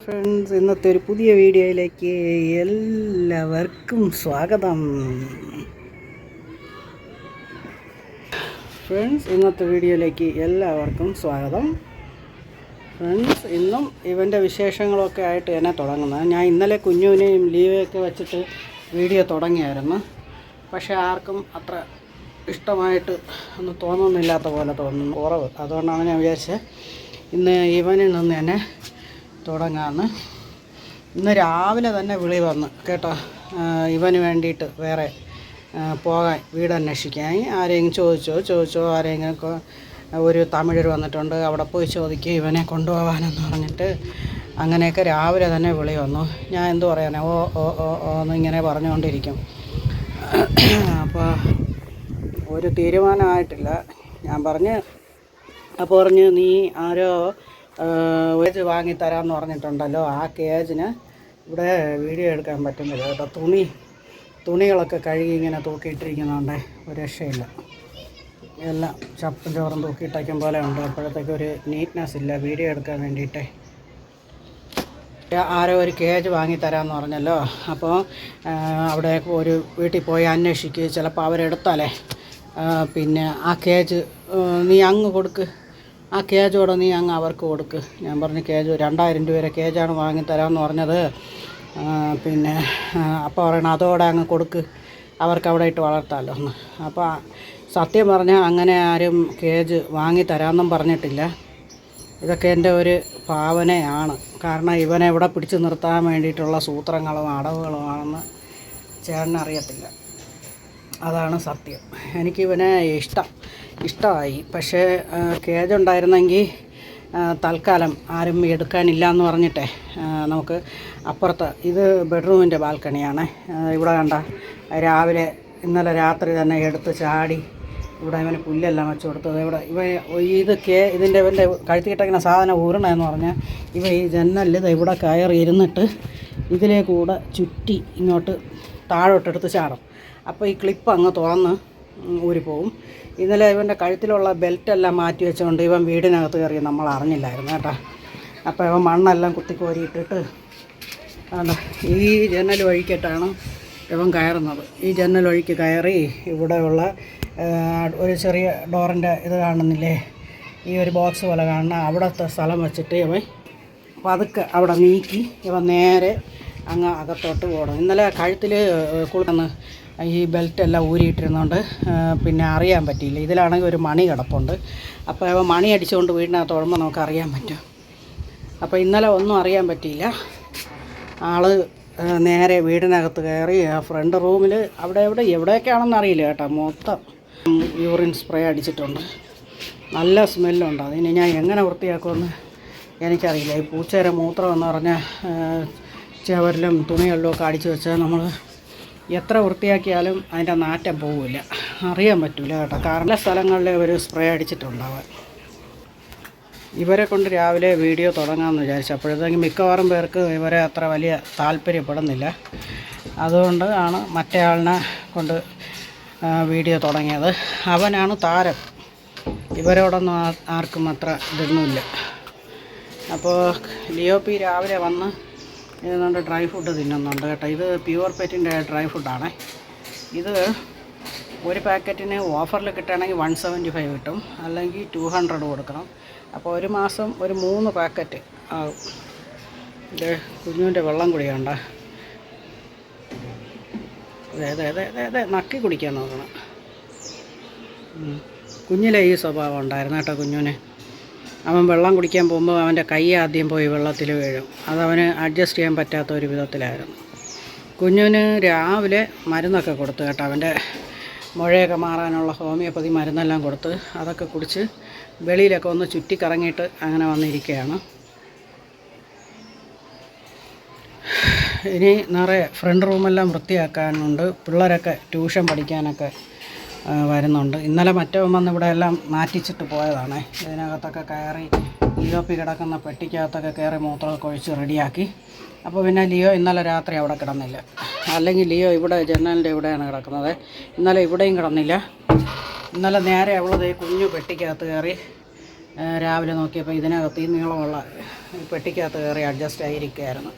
Friends ഇന്നത്തെ ഒരു പുതിയ വീഡിയോയിലേക്ക് എല്ലാവർക്കും സ്വാഗതം. ഫ്രണ്ട്സ് ഇന്നത്തെ വീഡിയോയിലേക്ക് എല്ലാവർക്കും സ്വാഗതം. ഫ്രണ്ട്സ് ഇന്നും ഇവന്റെ വിശേഷങ്ങളൊക്കെ ആയിട്ട് തന്നെ തുടങ്ങുന്നത്. ഞാൻ ഇന്നലെ കുഞ്ഞുവിനെയും ലീവൊക്കെ വെച്ചിട്ട് വീഡിയോ തുടങ്ങിയായിരുന്നു. പക്ഷേ ആർക്കും അത്ര ഇഷ്ടമായിട്ട് ഒന്നും തോന്നുന്നില്ലാത്ത പോലെ തോന്നുന്നു കുറവ് അതുകൊണ്ടാണ് ഞാൻ വിചാരിച്ചത് ഇന്ന് ഇവനിൽ നിന്ന് തന്നെ തുടങ്ങാമെന്ന് ഇന്ന് രാവിലെ തന്നെ വിളി വന്ന് കേട്ടോ. ഇവന് വേണ്ടിയിട്ട് വേറെ പോകാൻ വീട് അന്വേഷിക്കാൻ ആരെങ്കിലും ചോദിച്ചോ ചോദിച്ചോ ആരെങ്കിലും ഒരു തമിഴർ വന്നിട്ടുണ്ട് അവിടെ പോയി ചോദിക്കുക ഇവനെ കൊണ്ടുപോകാനെന്ന് പറഞ്ഞിട്ട് അങ്ങനെയൊക്കെ രാവിലെ തന്നെ വിളി വന്നു. ഞാൻ എന്തു പറയാനാ ഓ ഓ ഓ ഓ എന്ന് ഇങ്ങനെ പറഞ്ഞുകൊണ്ടിരിക്കും. അപ്പോൾ ഒരു തീരുമാനമായിട്ടില്ല. ഞാൻ പറഞ്ഞ് അപ്പോൾ പറഞ്ഞ് നീ ആരോ കേജ് വാങ്ങിത്തരാമെന്ന് പറഞ്ഞിട്ടുണ്ടല്ലോ. ആ കേജിന് ഇവിടെ വീഡിയോ എടുക്കാൻ പറ്റുന്നില്ല കേട്ടോ. തുണി തുണികളൊക്കെ കഴുകി ഇങ്ങനെ തൂക്കിയിട്ടിരിക്കുന്നുണ്ട്. ഒരു രക്ഷയില്ല. എല്ലാം ചപ്പും ചോറും തൂക്കിയിട്ടയ്ക്കും പോലെ ഉണ്ട്. അപ്പോഴത്തേക്ക് ഒരു നീറ്റ്നെസ് ഇല്ല. വീഡിയോ എടുക്കാൻ വേണ്ടിയിട്ട്. ആരോ ഒരു കേജ് വാങ്ങിത്തരാമെന്ന് പറഞ്ഞല്ലോ. അപ്പോൾ അവിടെ ഒരു വീട്ടിൽ പോയി അന്വേഷിക്കുക ചിലപ്പോൾ അവരെടുത്താലേ. പിന്നെ ആ കേജ് നീ അങ്ങ് കൊടുക്ക്. ആ കേജോടെ നീ അങ്ങ് അവർക്ക് കൊടുക്ക്. ഞാൻ പറഞ്ഞു കേജ് രണ്ടായിരം രൂപയുടെ കേജാണ് വാങ്ങിത്തരാമെന്ന് പറഞ്ഞത്. പിന്നെ അപ്പോൾ പറയണം അതോടെ അങ്ങ് കൊടുക്ക്. അവർക്ക് അവിടെ ഇട്ട് വളർത്താമല്ലോ എന്ന്. അപ്പോൾ സത്യം പറഞ്ഞാൽ അങ്ങനെ ആരും കേജ് വാങ്ങി തരാമെന്നും പറഞ്ഞിട്ടില്ല. ഇതൊക്കെ എന്റെ ഒരു ഭാവനയാണ്. കാരണം ഇവനെ ഇവിടെ പിടിച്ചു നിർത്താൻ വേണ്ടിയിട്ടുള്ള സൂത്രങ്ങളും അടവുകളുമാണെന്ന് ചേട്ടനറിയത്തില്ല. അതാണ് സത്യം. എനിക്ക് ഇവനെ ഇഷ്ടം ഇഷ്ടമായി. പക്ഷേ കേജ് ഉണ്ടായിരുന്നെങ്കിൽ തൽക്കാലം ആരും എടുക്കാനില്ല എന്ന് പറഞ്ഞിട്ടേ നമുക്ക് അപ്പുറത്ത് ഇത് ബെഡ്റൂമിന്റെ ബാൽക്കണിയാണ്. ഇവിടെ കണ്ട രാവിലെ ഇന്നലെ രാത്രി തന്നെ എടുത്ത് ചാടി ഇവിടെ ഇവന് പുല്ലെല്ലാം വെച്ച് കൊടുത്തത്. ഇവിടെ ഇവ ഇത് കേ ഇതിന്റെ ഇവന്റെ കഴുത്തി കിട്ടിക്കുന്ന സാധനം ഊരണമെന്ന് പറഞ്ഞാൽ ഇവ ഈ ജനലിൽ ഇത് ഇവിടെ കയറി ഇരുന്നിട്ട് ഇതിലേ കൂടെ ചുറ്റി ഇങ്ങോട്ട് താഴോട്ടെടുത്ത് ചാടും. അപ്പോൾ ഈ ക്ലിപ്പ് അങ്ങ് തുറന്ന് ഊരിപ്പോവും ഇന്നലെ ഇവന്റെ കഴുത്തിലുള്ള ബെൽറ്റെല്ലാം മാറ്റി വെച്ചുകൊണ്ട് ഇവൻ വീടിനകത്ത് കയറി നമ്മൾ അറിഞ്ഞില്ലായിരുന്നു കേട്ടോ. അപ്പോൾ ഇവൻ മണ്ണെല്ലാം കുത്തിക്കോരിയിട്ടിട്ട് ഈ ജനൽ വഴിക്കിട്ടാണ് ഇവൻ കയറുന്നത്. ഈ ജനൽ വഴിക്ക് കയറി ഇവിടെയുള്ള ഒരു ചെറിയ ഡോറിന്റെ ഇത് കാണുന്നില്ലേ? ഈ ഒരു ബോക്സ് പോലെ കാണുന്ന അവിടുത്തെ സ്ഥലം വെച്ചിട്ട് ഇവൻ പതുക്കെ അവിടെ നീക്കി ഇവൻ നേരെ അങ്ങ് അകത്തോട്ട് പോകണം ഇന്നലെ കഴുത്തിൽ കുളിന്ന് ഈ ബെൽറ്റ് എല്ലാം ഊരിയിട്ടിരുന്നുണ്ട് പിന്നെ അറിയാൻ പറ്റിയില്ല. ഇതിലാണെങ്കിൽ ഒരു മണി കിടപ്പുണ്ട്. അപ്പോൾ മണി അടിച്ചുകൊണ്ട് വീടിനകത്ത് ഓടുമ്പോൾ നമുക്ക് അറിയാൻ പറ്റും. അപ്പോൾ ഇന്നലെ ഒന്നും അറിയാൻ പറ്റിയില്ല. ആൾ നേരെ വീടിനകത്ത് കയറി ഫ്രണ്ട് റൂമിൽ അവിടെ എവിടെ എവിടെയൊക്കെയാണെന്ന് അറിയില്ല കേട്ടോ. മൊത്തം യൂറിൻ സ്പ്രേ അടിച്ചിട്ടുണ്ട്. നല്ല സ്മെല്ലുണ്ട് അതിന് ഞാൻ എങ്ങനെ വൃത്തിയാക്കുമെന്ന് എനിക്കറിയില്ല. ഈ പൂച്ചയുടെ മൂത്രം എന്ന് പറഞ്ഞാൽ ചവരിലും തുണികളിലും ഒക്കെ അടിച്ചു വെച്ചാൽ നമ്മൾ എത്ര വൃത്തിയാക്കിയാലും അതിന്റെ നാറ്റം പോവില്ല. അറിയാൻ പറ്റില്ല കേട്ടോ. കാരണം സ്ഥലങ്ങളിൽ ഇവർ സ്പ്രേ അടിച്ചിട്ടുണ്ടാവാൻ ഇവരെ കൊണ്ട് രാവിലെ വീഡിയോ തുടങ്ങാമെന്ന് വിചാരിച്ചു. അപ്പോഴത്തേക്കും മിക്കവാറും പേർക്ക് ഇവരെ അത്ര വലിയ താല്പര്യപ്പെടുന്നില്ല. അതുകൊണ്ട് ആണ് മറ്റേ ആളിനെ കൊണ്ട് വീഡിയോ തുടങ്ങിയത്. അവനാണ് താരം. ഇവരോടൊന്നും ആർക്കും അത്ര ഇതൊന്നുമില്ല. അപ്പോൾ ലിയോ പി രാവിലെ വന്ന് ഏതാണ്ട് ഡ്രൈ ഫുഡ് തിന്നുന്നുണ്ട് കേട്ടോ. ഇത് പ്യുവർ പെറ്റിന്റെ ഡ്രൈ ഫുഡാണ് ഇത് ഒരു പാക്കറ്റിന് ഓഫറിൽ കിട്ടുകയാണെങ്കിൽ വൺ സെവന്റി ഫൈവ് കിട്ടും. അല്ലെങ്കിൽ ടു ഹൺഡ്രഡ് കൊടുക്കണം. അപ്പോൾ ഒരു മാസം ഒരു മൂന്ന് പാക്കറ്റ്. ആവും ഇത് കുഞ്ഞുവിന്റെ വെള്ളം കുടിക്കണ്ട. അതെ അതെ അതെ അതെ അതെ നക്കി കുടിക്കാൻ നോക്കണം. കുഞ്ഞിലെ ഈ സ്വഭാവം ഉണ്ടായിരുന്നു കേട്ടോ കുഞ്ഞുവിന്. അവൻ വെള്ളം കുടിക്കാൻ പോകുമ്പോൾ അവന്റെ കൈ ആദ്യം പോയി വെള്ളത്തിൽ വീഴും. അതവന് അഡ്ജസ്റ്റ് ചെയ്യാൻ പറ്റാത്ത ഒരു വിധത്തിലായിരുന്നു. കുഞ്ഞുവിന് രാവിലെ മരുന്നൊക്കെ കൊടുത്തു കേട്ടോ. അവന്റെ മുഴയൊക്കെ മാറാനുള്ള ഹോമിയോപ്പതി മരുന്നെല്ലാം കൊടുത്ത് അതൊക്കെ കുടിച്ച് വെളിയിലൊക്കെ ഒന്ന് ചുറ്റിക്കറങ്ങിയിട്ട് അങ്ങനെ വന്നിരിക്കുകയാണ്. ഇനി നിറയെ ഫ്രണ്ട് റൂമെല്ലാം വൃത്തിയാക്കാനുണ്ട്. പിള്ളേരൊക്കെ ട്യൂഷൻ പഠിക്കാനൊക്കെ വരുന്നുണ്ട്. ഇന്നലെ മറ്റവൻ വന്ന് ഇവിടെ എല്ലാം മാറ്റിച്ചിട്ട് പോയതാണ്. ഇതിനകത്തൊക്കെ കയറി ലിയോപ്പി കിടക്കുന്ന പെട്ടിക്കകത്തൊക്കെ കയറി മൂത്രമൊക്കെ ഒഴിച്ച് റെഡിയാക്കി. അപ്പോൾ പിന്നെ ലിയോ ഇന്നലെ രാത്രി അവിടെ കിടന്നില്ല. അല്ലെങ്കിൽ ലിയോ ഇവിടെ ജനലിന്റെ ഇവിടെയാണ് കിടക്കുന്നത്. ഇന്നലെ ഇവിടെയും കിടന്നില്ല. ഇന്നലെ നേരെ അവളത് ഈ കുഞ്ഞു പെട്ടിക്കകത്ത് കയറി രാവിലെ നോക്കിയപ്പോൾ ഇതിനകത്ത് ഈ നീളമുള്ള പെട്ടിക്കകത്ത് കയറി അഡ്ജസ്റ്റ് ആയിരിക്കുകയായിരുന്നു.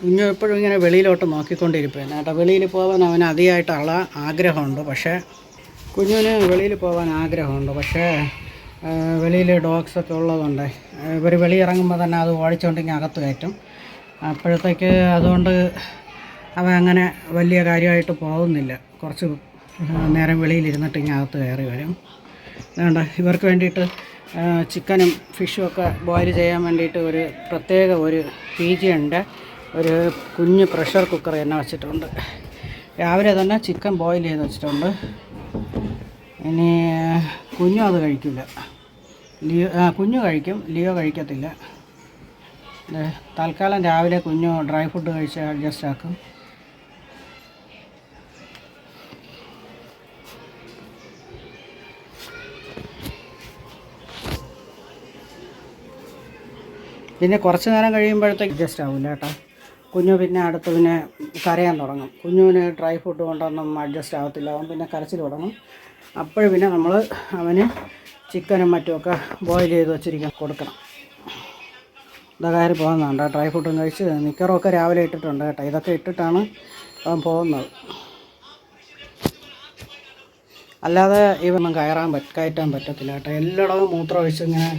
കുഞ്ഞു എപ്പോഴും ഇങ്ങനെ വെളിയിലോട്ട് നോക്കിക്കൊണ്ടിരിക്കുകയാണ്. കേട്ടോ വെളിയിൽ പോകാൻ അവന് അതിയായിട്ടുള്ള ആഗ്രഹമുണ്ട്. പക്ഷേ കുഞ്ഞിന് വെളിയിൽ പോകാൻ ആഗ്രഹമുണ്ട്. പക്ഷേ വെളിയിൽ ഡോഗ്സൊക്കെ ഉള്ളതുകൊണ്ട് ഇവർ വെളിയിറങ്ങുമ്പോൾ തന്നെ അത് ഓടിച്ചുകൊണ്ടിങ്ങനെ അകത്ത് കയറ്റും. അപ്പോഴത്തേക്ക് അതുകൊണ്ട് അവൻ അങ്ങനെ വലിയ കാര്യമായിട്ട് പോകുന്നില്ല. കുറച്ച് നേരം വെളിയിലിരുന്നിട്ട് ഇങ്ങനെ അകത്ത് കയറി വരും. അതുകൊണ്ട് ഇവർക്ക് വേണ്ടിയിട്ട് ചിക്കനും ഫിഷും ഒക്കെ ബോയിൽ ചെയ്യാൻ വേണ്ടിയിട്ട് ഒരു പ്രത്യേക ഒരു പി ഉണ്ട്. ഒരു കുഞ്ഞ് പ്രഷർ കുക്കർ തന്നെ വെച്ചിട്ടുണ്ട്. രാവിലെ തന്നെ ചിക്കൻ ബോയിൽ ചെയ്ത് വെച്ചിട്ടുണ്ട്. ഇനി കുഞ്ഞു അത് കഴിക്കില്ല ലിയോ കുഞ്ഞു കഴിക്കും. ലിയോ കഴിക്കത്തില്ല. തൽക്കാലം രാവിലെ കുഞ്ഞു ഡ്രൈ ഫുഡ് കഴിച്ച് അഡ്ജസ്റ്റ് ആക്കും. പിന്നെ കുറച്ച് നേരം കഴിയുമ്പോഴത്തേക്ക് അഡ്ജസ്റ്റ് ആവില്ല കേട്ടോ. കുഞ്ഞു പിന്നെ അടുത്ത് പിന്നെ കരയാൻ തുടങ്ങും. കുഞ്ഞുവിന് ഡ്രൈ ഫുഡ് കൊണ്ടൊന്നും അഡ്ജസ്റ്റ് ആവത്തില്ല. അവൻ പിന്നെ കരച്ചിൽ തുടങ്ങും. അപ്പോൾ പിന്നെ നമ്മൾ അവന് ചിക്കനും മറ്റുമൊക്കെ ബോയിൽ ചെയ്ത് വെച്ചിരിക്കാൻ കൊടുക്കണം. ഇതാ കയറി പോകുന്നുണ്ട്. ഡ്രൈ ഫുഡും കഴിച്ച് നിക്കറൊക്കെ രാവിലെ ഇട്ടിട്ടുണ്ട് കേട്ടോ. ഇതൊക്കെ ഇട്ടിട്ടാണ് അവൻ പോകുന്നത്. അല്ലാതെ ഇവൊന്നും കയറാൻ പറ്റ കയറ്റാൻ പറ്റത്തില്ല കേട്ടോ. എല്ലായിടവും മൂത്രം ഇങ്ങനെ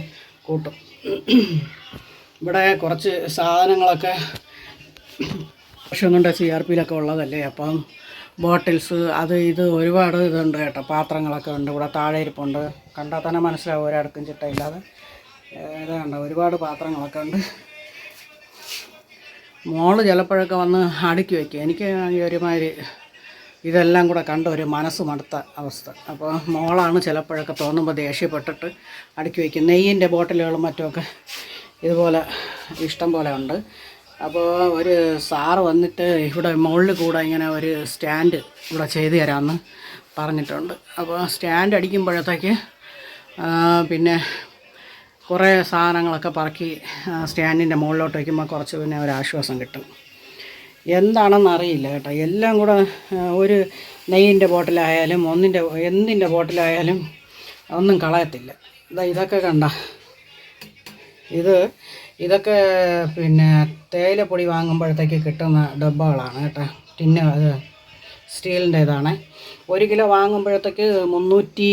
കൂട്ടും. ഇവിടെ കുറച്ച് സാധനങ്ങളൊക്കെ കൊണ്ട് സി ആർ പിയിലൊക്കെ ഉള്ളതല്ലേ? അപ്പം ബോട്ടിൽസ് അത് ഇത് ഒരുപാട് ഇതുണ്ട് കേട്ടോ പാത്രങ്ങളൊക്കെ ഉണ്ട്. ഇവിടെ താഴെ ഇരിപ്പുണ്ട് കണ്ടാൽ തന്നെ മനസ്സിലാവും ഒരടുക്കും ചിട്ടയില്ലാതെ. ഇത് ഒരുപാട് പാത്രങ്ങളൊക്കെ ഉണ്ട്. മോൾ ചിലപ്പോഴൊക്കെ വന്ന് അടുക്കി വയ്ക്കും എനിക്ക് ഒരുമാതിരി ഇതെല്ലാം കൂടെ കണ്ട ഒരു മനസ്സ് മടുത്ത അവസ്ഥ. അപ്പോൾ മോളാണ് ചിലപ്പോഴൊക്കെ തോന്നുമ്പോൾ ദേഷ്യപ്പെട്ടിട്ട് അടുക്കി വയ്ക്കും നെയ്യിന്റെ ബോട്ടിലുകളും മറ്റുമൊക്കെ ഇതുപോലെ ഇഷ്ടം പോലെ ഉണ്ട്. അപ്പോൾ ഒരു സാറ് വന്നിട്ട് ഇവിടെ മുകളിൽ കൂടെ ഇങ്ങനെ ഒരു സ്റ്റാൻഡ് ഇവിടെ ചെയ്തു തരാമെന്ന് പറഞ്ഞിട്ടുണ്ട്. അപ്പോൾ സ്റ്റാൻഡ് അടിക്കുമ്പോഴത്തേക്ക് പിന്നെ കുറേ സാധനങ്ങളൊക്കെ പറക്കി സ്റ്റാൻഡിന്റെ മുകളിലോട്ട് വയ്ക്കുമ്പോൾ കുറച്ച് പിന്നെ ഒരു ആശ്വാസം കിട്ടും. എന്താണെന്ന് അറിയില്ല കേട്ടോ. എല്ലാം കൂടെ ഒരു നെയ്യിന്റെ ബോട്ടിലായാലും ഒന്നിന്റെ എന്തിന്റെ ബോട്ടിലായാലും ഒന്നും കളയത്തില്ല. ഇതാ ഇതൊക്കെ കണ്ട. ഇത് ഇതൊക്കെ പിന്നെ തേയിലപ്പൊടി വാങ്ങുമ്പോഴത്തേക്ക് കിട്ടുന്ന ഡബ്ബകളാണ് കേട്ടോ. ടിന്ന് അത് സ്റ്റീലിന്റെ ഇതാണ് ഒരു കിലോ വാങ്ങുമ്പോഴത്തേക്ക് മുന്നൂറ്റി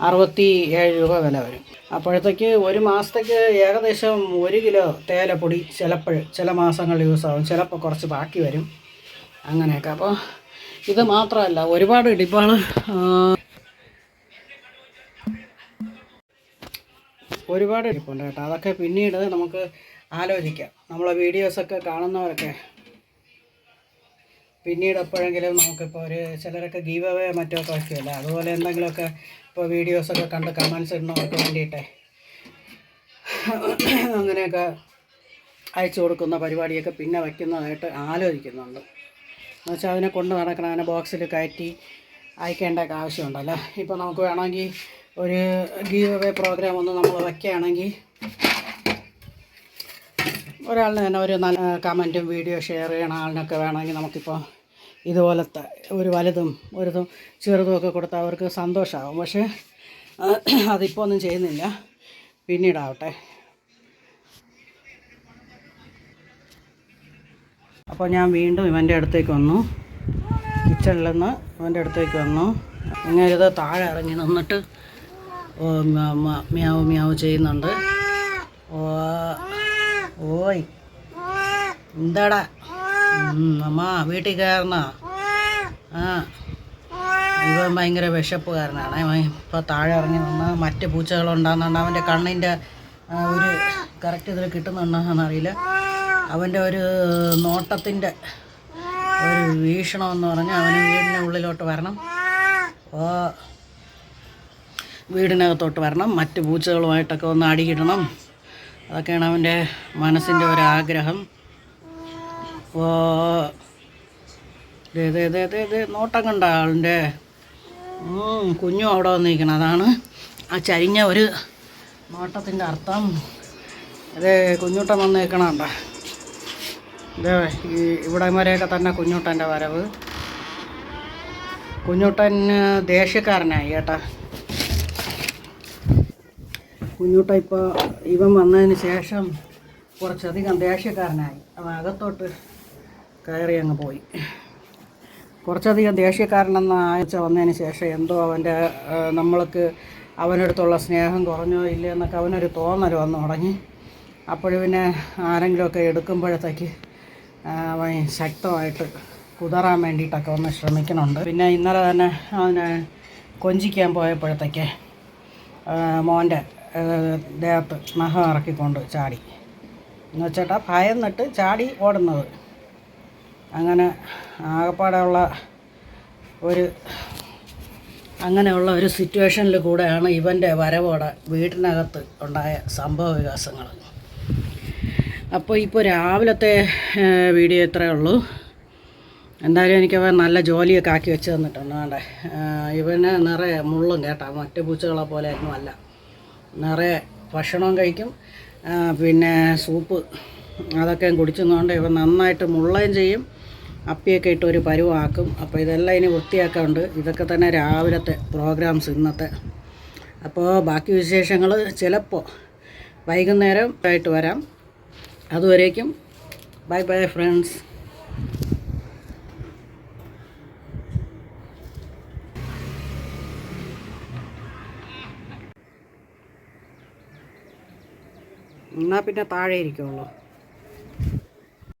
അറുപത്തി ഏഴ് രൂപ വില വരും. അപ്പോഴത്തേക്ക് ഒരു മാസത്തേക്ക് ഏകദേശം ഒരു കിലോ തേയിലപ്പൊടി ചിലപ്പോൾ ചില മാസങ്ങൾ യൂസ് ആവും. ചിലപ്പോൾ കുറച്ച് ബാക്കി വരും. അങ്ങനെയൊക്കെ. അപ്പോൾ ഇത് മാത്രമല്ല ഒരുപാട് ഡിബ്ബകൾ ഒരുപാട് ഇരിപ്പുണ്ട് കേട്ടോ. അതൊക്കെ പിന്നീട് നമുക്ക് ആലോചിക്കാം. നമ്മളെ വീഡിയോസൊക്കെ കാണുന്നവരൊക്കെ പിന്നീട് എപ്പോഴെങ്കിലും നമുക്കിപ്പോൾ ഒരു ചിലരൊക്കെ ഗീവ് അവേ മറ്റൊക്കെ വയ്ക്കുമല്ലേ അതുപോലെ എന്തെങ്കിലുമൊക്കെ ഇപ്പോൾ വീഡിയോസൊക്കെ കണ്ട് കമൻസ് ഇടുന്നവർക്ക് വേണ്ടിയിട്ടേ അങ്ങനെയൊക്കെ അയച്ചു കൊടുക്കുന്ന പരിപാടിയൊക്കെ പിന്നെ വയ്ക്കുന്നതായിട്ട് ആലോചിക്കുന്നുണ്ട്. എന്നുവെച്ചാൽ അതിനെ കൊണ്ട് നടക്കണം അതിനെ ബോക്സിൽ കയറ്റി അയക്കേണ്ട ആവശ്യമുണ്ടല്ലോ. ഇപ്പോൾ നമുക്ക് വേണമെങ്കിൽ ഒരു ഗീവ് അവേ പ്രോഗ്രാം ഒന്ന് നമ്മൾ വയ്ക്കുകയാണെങ്കിൽ ഒരാളിന് തന്നെ ഒരു നല്ല കമന്റും വീഡിയോ ഷെയർ ചെയ്യണ ആളിനൊക്കെ വേണമെങ്കിൽ നമുക്കിപ്പോൾ ഇതുപോലത്തെ ഒരു വലുതും ഒരു ചെറുതും ഒക്കെ കൊടുത്താൽ അവർക്ക് സന്തോഷമാകും പക്ഷേ അതിപ്പോൾ ഒന്നും ചെയ്യുന്നില്ല. പിന്നീടാവട്ടെ. അപ്പോൾ ഞാൻ വീണ്ടും ഇവന്റെ അടുത്തേക്ക് വന്നു. കിച്ചണിൽ നിന്ന് ഇവന്റെ അടുത്തേക്ക് വന്നു. ഇങ്ങനെ ഇത് താഴെ ഇറങ്ങി നിന്നിട്ട് മ്യാവ് മ്യാവ് ചെയ്യുന്നുണ്ട്. ഓ ഓയ്. എന്താടാ? അമ്മ വീട്ടിൽ കയറണ? ആ. ഇവൻ ഭയങ്കര വിശപ്പുകാരനാണ്. ഇപ്പോൾ താഴെ ഇറങ്ങി നിന്ന് മറ്റ് പൂച്ചകളുണ്ടാകുന്നുണ്ട്. അവന്റെ കണ്ണിന്റെ ഒരു കറക്റ്റ് ഇതിൽ കിട്ടുന്നുണ്ടോയെന്ന് അറിയില്ല. അവന്റെ ഒരു നോട്ടത്തിന്റെ ഒരു വീക്ഷണമെന്ന് പറഞ്ഞാൽ അവന് വീടിന്റെ ഉള്ളിലോട്ട് വരണം. ഓ. വീടിനകത്തോട്ട് വരണം. മറ്റ് പൂച്ചകളുമായിട്ടൊക്കെ ഒന്ന് അടിയിടണം. അതൊക്കെയാണ് അവന്റെ മനസ്സിന്റെ ഒരാഗ്രഹം. ഓ നോട്ടം കണ്ട ആളിന്റെ. കുഞ്ഞും അവിടെ വന്നിരിക്കണം. അതാണ് ആ ചരിഞ്ഞ ഒരു നോട്ടത്തിന്റെ അർത്ഥം. അതെ കുഞ്ഞൂട്ടൻ വന്നേക്കണണ്ട ഇതേ ഈ ഇവിടെ വരെയൊക്കെ തന്നെ കുഞ്ഞൂട്ടന്റെ വരവ്. കുഞ്ഞുട്ടൻ ദേഷ്യക്കാരനായി കേട്ടാ. കുഞ്ഞൂട്ട ഇപ്പോൾ ഇവൻ വന്നതിന് ശേഷം കുറച്ചധികം ദേഷ്യക്കാരനായി. അവൻ അകത്തോട്ട് കയറി അങ്ങ് പോയി. കുറച്ചധികം ദേഷ്യക്കാരനെന്ന ആഴ്ച വന്നതിന് ശേഷം എന്തോ അവന്റെ നമ്മൾക്ക് അവനടുത്തുള്ള സ്നേഹം കുറഞ്ഞോ ഇല്ലേ എന്നൊക്കെ അവനൊരു തോന്നൽ വന്നു തുടങ്ങി. അപ്പോൾ പിന്നെ ആരെങ്കിലുമൊക്കെ എടുക്കുമ്പോഴത്തേക്ക് അവൻ ശക്തമായിട്ട് കുതറാൻ വേണ്ടിയിട്ടൊക്കെ ഒന്ന് ശ്രമിക്കുന്നുണ്ട്. പിന്നെ ഇന്നലെ തന്നെ അവനെ കൊഞ്ചിക്കാൻ പോയപ്പോഴത്തേക്ക് മോന്റെ ദേഹത്ത് നഖം ഇറക്കിക്കൊണ്ട് ചാടി. എന്ന് വെച്ചിട്ടാ ഭയന്നിട്ട് ചാടി ഓടുന്നത്. അങ്ങനെ ആകപ്പാടെയുള്ള ഒരു അങ്ങനെയുള്ള ഒരു സിറ്റുവേഷനിൽ കൂടെയാണ് ഇവന്റെ വരവോടെ വീട്ടിനകത്ത് ഉണ്ടായ സംഭവ വികാസങ്ങൾ. അപ്പോൾ ഇപ്പോൾ രാവിലത്തെ വീഡിയോ ഇത്രയേ ഉള്ളൂ. എന്തായാലും എനിക്ക് അവൻ നല്ല ജോലിയൊക്കെ ആക്കി വെച്ച് തന്നിട്ടുണ്ട്. വേണ്ടേ ഇവന് നിറയെ മുള്ളും കേട്ടോ. മറ്റു പൂച്ചകളെ പോലെ ഒന്നും അല്ല നിറയെ ഭക്ഷണവും കഴിക്കും. പിന്നെ സൂപ്പ് അതൊക്കെ കുടിച്ചെന്നുകൊണ്ട് ഇവ നന്നായിട്ട് മുള്ളയും ചെയ്യും. അപ്പിയൊക്കെ ഇട്ട് ഒരു പരുവാക്കും. അപ്പോൾ ഇതെല്ലാം ഇനി വൃത്തിയാക്കാറുണ്ട് ഇതൊക്കെ തന്നെ രാവിലത്തെ പ്രോഗ്രാംസ് ഇന്നത്തെ. അപ്പോൾ ബാക്കി വിശേഷങ്ങൾ ചിലപ്പോൾ വൈകുന്നേരം ആയിട്ട് വരാം. അതുവരേക്കും. Bye bye friends. എന്നാൽ പിന്നെ താഴെ ഇരിക്കുള്ളൂ